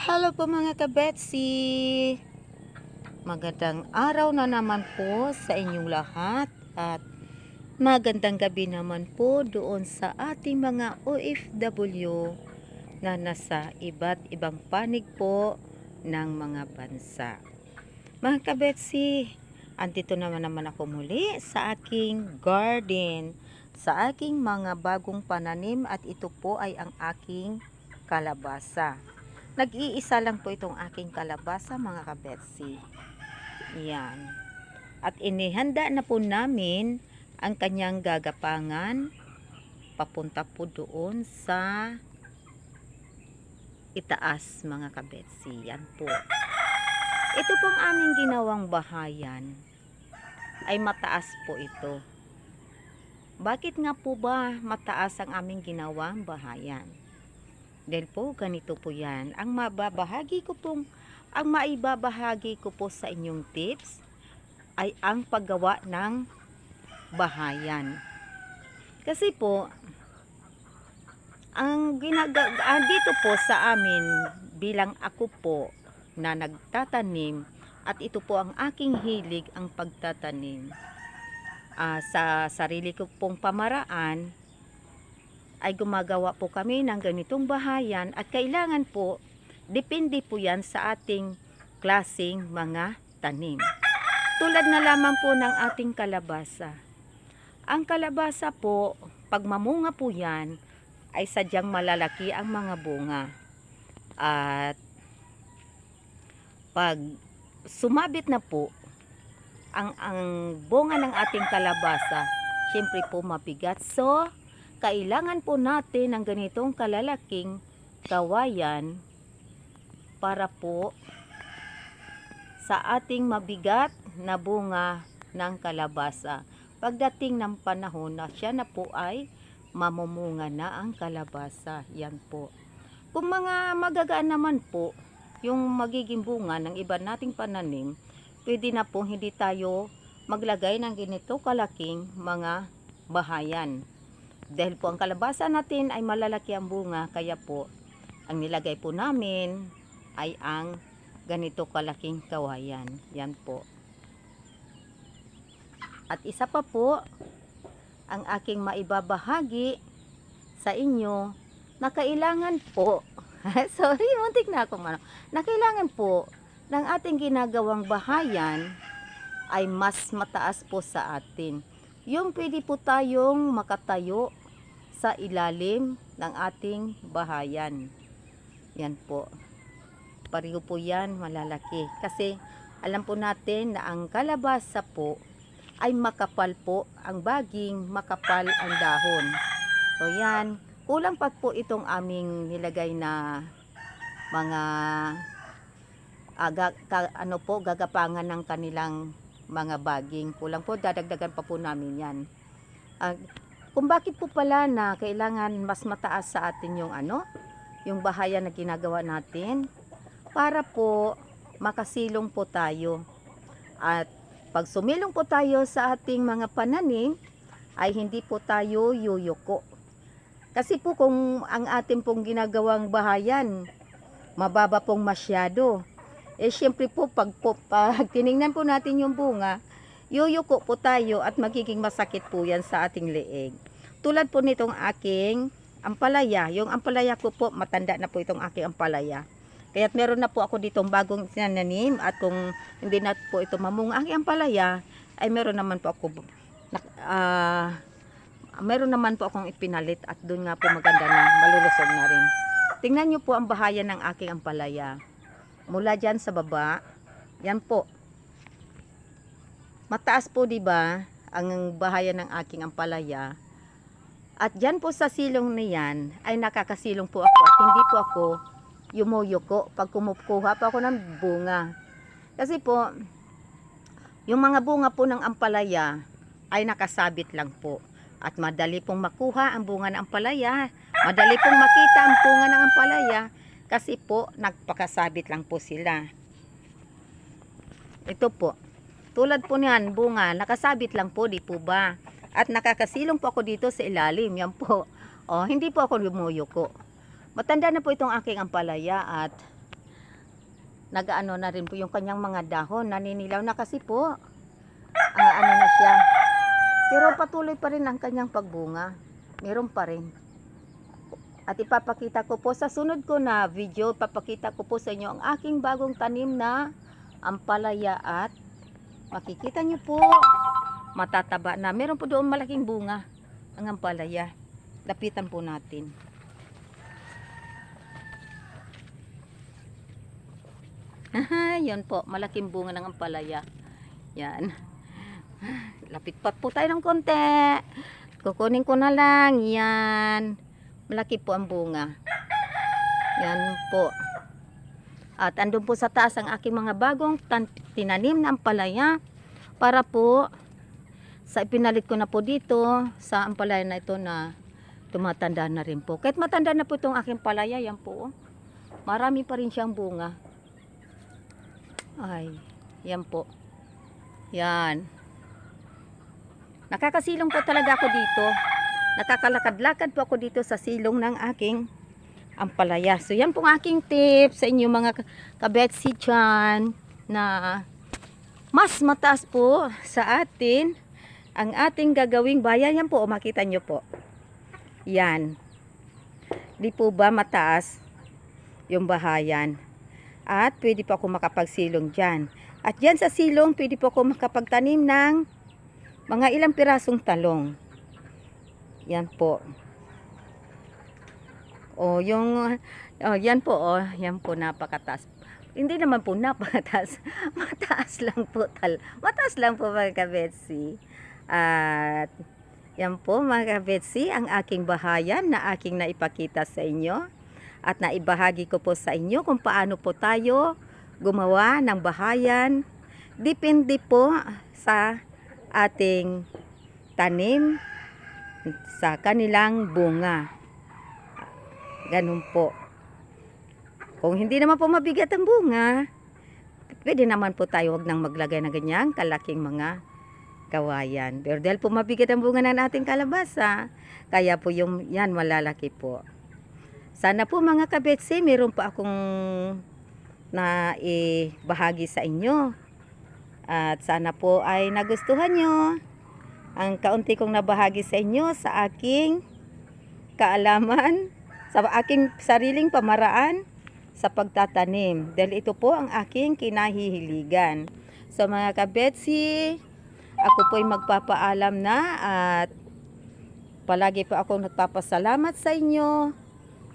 Hello po mga kabetsi! Magandang araw na naman po sa inyong lahat at magandang gabi naman po doon sa ating mga OFW na nasa iba't ibang panig po ng mga bansa. Mga kabetsi, andito naman naman ako muli sa aking garden, sa aking mga bagong pananim at ito po ay ang aking kalabasa. Nag-iisa lang po itong aking kalabasa mga kabetsi. Yan. At inihanda na po namin ang kanyang gagapangan papunta po doon sa itaas mga kabetsi. Yan po. Ito pong aming ginawang bahayan ay mataas po ito. Bakit nga po ba mataas ang aming ginawang bahayan? Dahil po, ganito po yan. Ang mababahagi ko pong, ang maibabahagi ko po sa inyong tips ay ang paggawa ng bahayan. Kasi po, ang ginaga, ah, dito po sa amin bilang ako po na nagtatanim at ito po ang aking hilig ang pagtatanim. Ah, sa sarili ko pong pamaraan, ay gumagawa po kami ng ganitong bahayan at kailangan po, depende po yan sa ating klasing mga tanim. Tulad na lamang po ng ating kalabasa. Ang kalabasa po, pag mamunga po yan, ay sadyang malalaki ang mga bunga. At pag sumabit na po, ang, ang bunga ng ating kalabasa, syempre po mabigat. So, kailangan po natin ng ganitong kalalaking kawayan para po sa ating mabigat na bunga ng kalabasa. Pagdating ng panahon na siya na po ay mamumunga na ang kalabasa. Yan po. Kung mga magagaan naman po, yung magiging bunga ng iba nating pananim, pwede na po hindi tayo maglagay ng ganito kalaking mga bahayan. Dahil po ang kalabasa natin ay malalaki ang bunga, kaya po ang nilagay po namin ay ang ganito kalaking kawayan. Yan po. At isa pa po, ang aking maibabahagi sa inyo na kailangan po, sorry, muntik na ako mano, na kailangan po ng ating ginagawang bahayan ay mas mataas po sa atin. Yung pwede po tayong makatayo sa ilalim ng ating bahayan. Yan po. Pareho po yan malalaki. Kasi alam po natin na ang kalabasa po ay makapal po ang baging, makapal ang dahon. So yan, kulang pa po itong aming nilagay na mga aga, ka, ano po, gagapangan ng kanilang mga baging. Kulang po, dadagdagan pa po namin yan. Ah, kung bakit po pala na kailangan mas mataas sa atin yung ano, yung bahayan na ginagawa natin para po makasilong po tayo. At pag sumilong po tayo sa ating mga pananim, ay hindi po tayo yuyuko. Kasi po kung ang ating pong ginagawang bahayan, mababa pong masyado. Eh syempre po pag, po, pag tiningnan po natin yung bunga, yuyuko po tayo at magiging masakit po yan sa ating leeg. Tulad po nitong aking ampalaya. Yung ampalaya ko po, matanda na po itong aking ampalaya. Kaya meron na po ako ditong bagong sinananim at kung hindi na po ito mamunga ang ampalaya, ay meron naman po ako ah meron naman po akong ipinalit at doon nga po maganda na malulusog na rin. Tingnan nyo po ang bahayan ng aking ampalaya. Mula dyan sa baba, yan po. Mataas po 'di ba ang bahayan ng aking ampalaya. At dyan po sa silong niyan ay nakakasilong po ako at hindi po ako yumuyuko pag kumukuha pa ako ng bunga. Kasi po, yung mga bunga po ng ampalaya ay nakasabit lang po. At madali pong makuha ang bunga ng ampalaya. Madali pong makita ang bunga ng ampalaya kasi po nagpakasabit lang po sila. Ito po. Tulad po niyan, bunga, nakasabit lang po, di po ba? At nakakasilong po ako dito sa ilalim, yan po. O, hindi po ako lumuyuko. Matanda na po itong aking ampalaya at nagaano na rin po yung kanyang mga dahon. Naninilaw na kasi po. Ah, ano na siya. Pero patuloy pa rin ang kanyang pagbunga. Meron pa rin. At ipapakita ko po sa sunod ko na video, papakita ko po sa inyo ang aking bagong tanim na ampalaya at makikita nyo po matataba na. Meron po doon malaking bunga ang ampalaya. Lapitan po natin. Yun po, malaking bunga ng ampalaya. Yan. Lapit pa po tayo ng konti. Kukunin ko na lang. Yan. Malaki po ang bunga. Yan po. At andun po sa taas ang aking mga bagong tinanim na ampalaya para po sa ipinalit ko na po dito sa ampalaya na ito na tumatanda na rin po. Kahit matanda na po itong aking palaya, yan po. oh. Marami pa rin siyang bunga. Ay, yan po. Yan. Nakakasilong po talaga ako dito. Nakakalakad-lakad po ako dito sa silong ng aking ampalaya. So yan pong aking tip sa inyo mga ka- kabetsi dyan na mas mataas po sa atin ang ating gagawing bayan. Yan po, makita nyo po. Yan. Di po ba mataas yung bahayan? At pwede po ako makapagsilong dyan. At dyan sa silong, pwede po ako makapagtanim ng mga ilang pirasong talong. Yan po. O, yung, oh, yan po, oh, yan po, napakataas. Hindi naman po napakataas. Mataas lang po tal. Mataas lang po mga kabetsi. At yan po mga kabetsi, ang aking bahayan na aking naipakita sa inyo. At naibahagi ko po sa inyo kung paano po tayo gumawa ng bahayan. Depende po sa ating tanim sa kanilang bunga. Ganun po. Kung hindi naman po mabigat ang bunga, pwede naman po tayo wag nang maglagay ng ganyang kalaking mga kawayan. Pero dahil po mabigat ang bunga ng ating kalabasa, kaya po yung yan malalaki po. Sana po mga kabetse, meron pa akong na ibahagi sa inyo. At sana po ay nagustuhan nyo ang kaunti kong nabahagi sa inyo sa aking kaalaman, sa aking sariling pamaraan sa pagtatanim. Dahil ito po ang aking kinahihiligan. So mga kabetsi, ako po ay magpapaalam na at palagi po ako nagpapasalamat sa inyo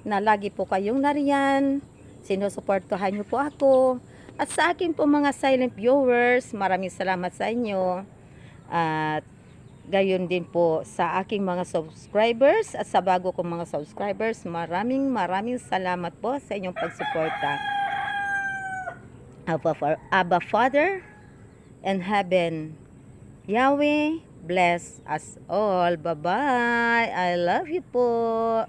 na lagi po kayong nariyan. Sinusuportahan niyo po ako. At sa akin po mga silent viewers, maraming salamat sa inyo. At gayon din po sa aking mga subscribers at sa bago kong mga subscribers, maraming maraming salamat po sa inyong pagsuporta. Abba, Abba Father and Heaven, Yahweh, bless us all. Bye-bye. I love you po.